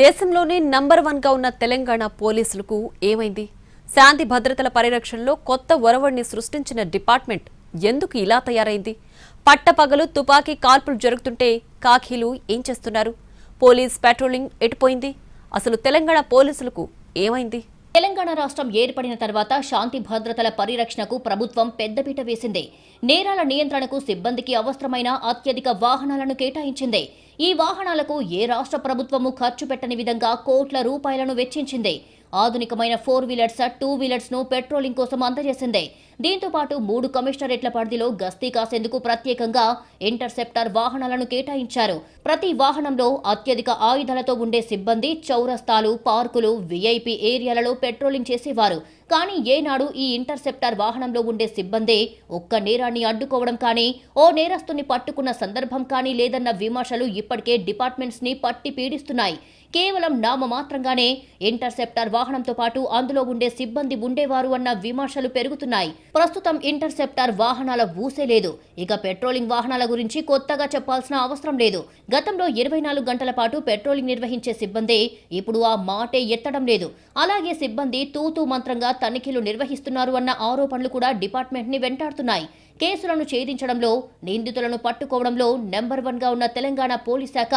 దేశంలోనే నంబర్ వన్గా ఉన్న తెలంగాణ పోలీసులకు ఏమైంది? శాంతి భద్రతల పరిరక్షణలో కొత్త ఒరవడిని సృష్టించిన డిపార్ట్మెంట్ ఎందుకు ఇలా తయారైంది? పట్టపగలు తుపాకీ కాల్పులు జరుగుతుంటే కాఖీలు ఏం చేస్తున్నారు? పోలీస్ పెట్రోలింగ్ ఎటుపోయింది అసలు తెలంగాణ పోలీసులకు ఏమైంది? తెలంగాణ రాష్ట్రం ఏర్పడిన తర్వాత శాంతి భద్రతల పరిరక్షణకు ప్రభుత్వం పెద్దపీట వేసింది. నేరాల నియంత్రణకు సిబ్బందికి అవసరమైన అత్యధిక వాహనాలను కేటాయించింది. ఈ వాహనాలకు ఏ రాష్ట్ర ప్రభుత్వము ఖర్చు పెట్టని విధంగా కోట్ల రూపాయలను వెచ్చించింది. ఆధునికమైన ఫోర్ వీలర్స్ టూ వీలర్స్ను పెట్రోలింగ్ కోసం అందజేసింది. దీంతో పాటు మూడు కమిషనరేట్ల పరిధిలో గస్తీ కాసేందుకు ప్రత్యేకంగా ఇంటర్సెప్టర్ వాహనాలను కేటాయించారు. ప్రతి వాహనంలో అత్యధిక ఆయుధాలతో ఉండే సిబ్బంది చౌరస్తాలు పార్కులు విఐపి ఏరియాలలో పెట్రోలింగ్ చేసేవారు. కానీ ఏనాడు ఈ ఇంటర్సెప్టర్ వాహనంలో ఉండే సిబ్బందే ఒక్క నేరాన్ని అడ్డుకోవడం కానీ ఓ నేరస్తుని పట్టుకున్న సందర్భం కానీ లేదన్న విమర్శలు ఇప్పటికే డిపార్ట్మెంట్స్ని పట్టి పీడిస్తున్నాయి. కేవలం నామమాత్రంగానే ఇంటర్సెప్టర్ వాహనంతో పాటు అందులో ఉండే సిబ్బంది ఉండేవారు అన్న విమర్శలు పెరుగుతున్నాయి. ప్రస్తుతం ఇంటర్సెప్టర్ వాహనాల ఊసే లేదు. ఇక పెట్రోలింగ్ వాహనాల గురించి కొత్తగా చెప్పాల్సిన అవసరం లేదు. గతంలో ఇరవై నాలుగు గంటల పాటు పెట్రోలింగ్ నిర్వహించే సిబ్బంది ఇప్పుడు ఆ మాటే ఎత్తడం లేదు. అలాగే సిబ్బంది తూతూ మంత్రంగా తనిఖీలు నిర్వహిస్తున్నారు అన్న ఆరోపణలు కూడా డిపార్ట్మెంట్ని వెంటాడుతున్నాయి. కేసులను ఛేదించడంలో నిందితులను పట్టుకోవడంలో నెంబర్ వన్గా ఉన్న తెలంగాణ పోలీస్ శాఖ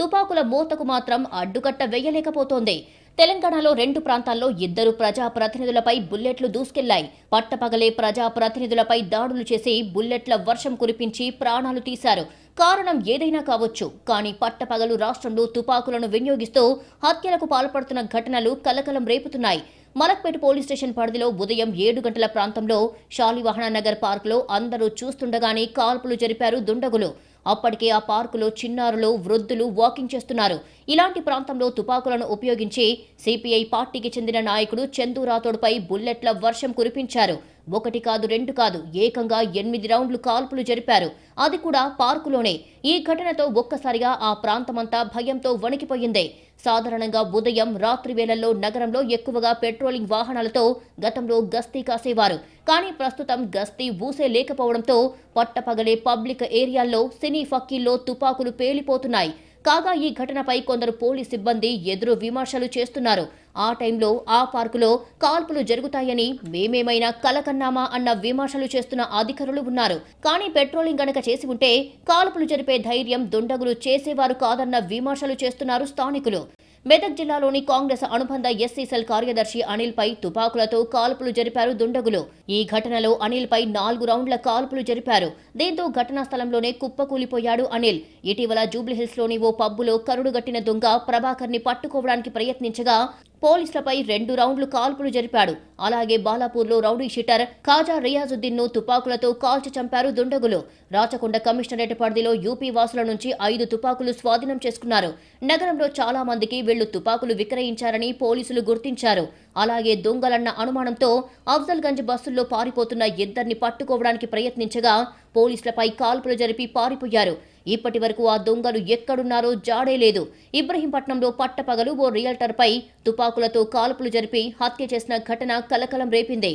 తుపాకుల మోతకు మాత్రం అడ్డుకట్ట వేయలేకపోతోంది. తెలంగాణలో రెండు ప్రాంతాల్లో ఇద్దరు ప్రజా ప్రతినిధులపై బుల్లెట్లు దూసుకెళ్ళాయి. పట్టపగలే ప్రజా ప్రతినిధులపై దాడులు చేసి బుల్లెట్ల వర్షం కురిపించి ప్రాణాలు తీశారు. కారణం ఏదైనా కావచ్చు కానీ పట్టపగలు రాష్ట్రంలో తుపాకులను వినియోగిస్తూ హత్యలకు పాల్పడుతున్న ఘటనలు కలకలం రేపుతున్నాయి. మలక్పేట పోలీస్ స్టేషన్ పరిధిలో ఉదయం ఏడు గంటల ప్రాంతంలో శాలివాహన నగర్ పార్కులో అందరూ చూస్తుండగానే కాల్పులు జరిపారు దుండగులు. అప్పటికే ఆ పార్కులో చిన్నారులు వృద్ధులు వాకింగ్ చేస్తున్నారు. ఇలాంటి ప్రాంతంలో తుపాకులను ఉపయోగించి సిపిఐ పార్టీకి చెందిన నాయకుడు చందు రాథోడ్పై బుల్లెట్ల వర్షం కురిపించారు. ఒకటి కాదు రెండు కాదు ఏకంగా ఎనిమిది రౌండ్లు కాల్పులు జరిపారు. అది కూడా పార్కులోనే. ఈ ఘటనతో ఒక్కసారిగా ఆ ప్రాంతమంతా భయంతో వణికిపోయింది. సాధారణంగా ఉదయం రాత్రి వేళల్లో నగరంలో ఎక్కువగా పెట్రోలింగ్ వాహనాలతో గతంలో గస్తీ కాసేవారు. కానీ ప్రస్తుతం గస్తీ ఊసే లేకపోవడంతో పట్టపగలే పబ్లిక్ ఏరియాల్లో సినీ ఫక్కీల్లో తుపాకులు పేలిపోతున్నాయి. కాగా ఈ ఘటనపై కొందరు పోలీస్ సిబ్బంది ఎదురు విమర్శలు చేస్తున్నారు. ఆ టైంలో ఆ పార్కులో కాల్పులు జరుగుతాయని మేమేమైనా కలకన్నామా అన్న విమర్శలు చేస్తున్న అధికారులు ఉన్నారు. కానీ పెట్రోలింగ్ గనక చేసి ఉంటే కాల్పులు జరిపే ధైర్యం దుండగులు చేసేవారు కాదన్న విమర్శలు చేస్తున్నారు స్థానికులు. మెదక్ జిల్లాలోని కాంగ్రెస్ అనుబంధ ఎస్సీ సెల్ కార్యదర్శి అనిల్పై తుపాకులతో కాల్పులు జరిపారు దుండగులు. ఈ ఘటనలో అనిల్పై నాలుగు రౌండ్ల కాల్పులు జరిపారు. దీంతో ఘటనా స్థలంలోనే కుప్పకూలిపోయాడు అనిల్. ఇటీవల జూబ్లీహిల్స్లోని ఓ పబ్బులో కరుడుగట్టిన దొంగ ప్రభాకర్ని పట్టుకోవడానికి ప్రయత్నించగా పోలీసులపై రెండు రౌండ్లు కాల్పులు జరిపాడు. అలాగే బాలాపూర్లో రౌడీ షీటర్ ఖాజా రియాజుద్దీన్ను తుపాకులతో కాల్చి చంపారు దుండగులు. రాచకొండ కమిషనరేట్ పరిధిలో యూపీ వాసుల నుంచి ఐదు తుపాకులు స్వాధీనం చేసుకున్నారు. నగరంలో చాలా మందికి వీళ్ళు తుపాకులు విక్రయించారని పోలీసులు గుర్తించారు. అలాగే దొంగలన్న అనుమానంతో అఫ్జల్ గంజ్ బస్సుల్లో పారిపోతున్న ఇద్దరిని పట్టుకోవడానికి ప్రయత్నించగా పోలీసులపై కాల్పులు జరిపి పారిపోయారు. ఇప్పటి వరకు ఆ దొంగలు ఎక్కడున్నారో జాడే లేదు. ఇబ్రహీంపట్నంలో పట్టపగలు ఓ రియల్టర్పై తుపాకులతో కాల్పులు జరిపి హత్య చేసిన ఘటన కలకలం రేపింది.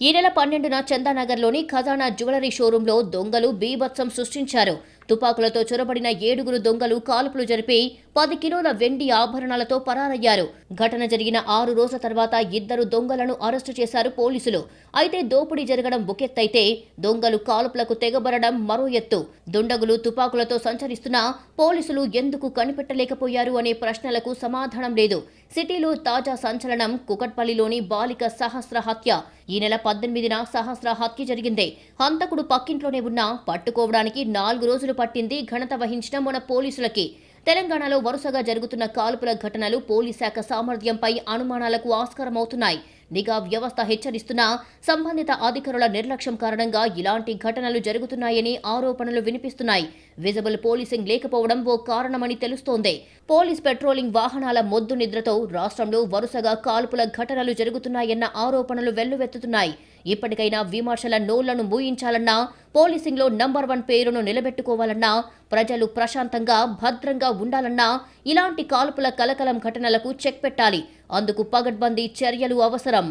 ఈ నెల పన్నెండున చందానగర్లోని ఖజానా జ్యువెలరీ షోరూంలో దొంగలు బీభత్సం సృష్టించారు. తుపాకులతో చొరబడిన ఏడుగురు దొంగలు కాల్పులు జరిపి పది కిలోల వెండి ఆభరణాలతో పరారయ్యారు. ఘటన జరిగిన ఆరు రోజుల తర్వాత ఇద్దరు దొంగలను అరెస్టు చేశారు పోలీసులు. అయితే దోపిడీ జరగడం ఒకెత్తైతే దొంగలు కాల్పులకు తెగబరడం మరో ఎత్తు. దుండగులు తుపాకులతో సంచరిస్తున్నా పోలీసులు ఎందుకు కనిపెట్టలేకపోయారు అనే ప్రశ్నలకు సమాధానం లేదు. సిటీలో తాజా సంచలనం కుకట్పల్లిలోని బాలిక సహస్ర హత్య. ఈ నెల పద్దెనిమిదిన సహస్ర హత్య జరిగింది. హంతకుడు పక్కింట్లోనే ఉన్నా పట్టుకోవడానికి నాలుగు రోజులు పట్టింది ఘనత వహించిన మన పోలీసులకి. తెలంగాణలో వరుసగా జరుగుతున్న కాల్పుల ఘటనలు పోలీస్ శాఖ సామర్థ్యంపై అనుమానాలకు ఆస్కారమవుతున్నాయి. నిఘా వ్యవస్థ హెచ్చరిస్తున్నా సంబంధిత అధికారుల నిర్లక్ష్యం కారణంగా ఇలాంటి ఘటనలు జరుగుతున్నాయని ఆరోపణలు వినిపిస్తున్నాయి. విజిబుల్ పోలీసింగ్ లేకపోవడం ఓ కారణమని తెలుస్తోంది. పోలీస్ పెట్రోలింగ్ వాహనాల మొద్దు నిద్రతో రాష్ట్రంలో వరుసగా కాల్పుల ఘటనలు జరుగుతున్నాయన్న ఆరోపణలు వెల్లువెత్తుతున్నాయి. ఇప్పటికైనా విమర్శల నోళ్ళను మూయించాలన్నా పోలీసింగ్లో నంబర్ వన్ పేరును నిలబెట్టుకోవాలన్నా ప్రజలు ప్రశాంతంగా భద్రంగా ఉండాలన్నా ఇలాంటి కాల్పుల కలకలం ఘటనలకు చెక్ పెట్టాలి. అందుకు పగడ్బందీ చర్యలు అవసరం.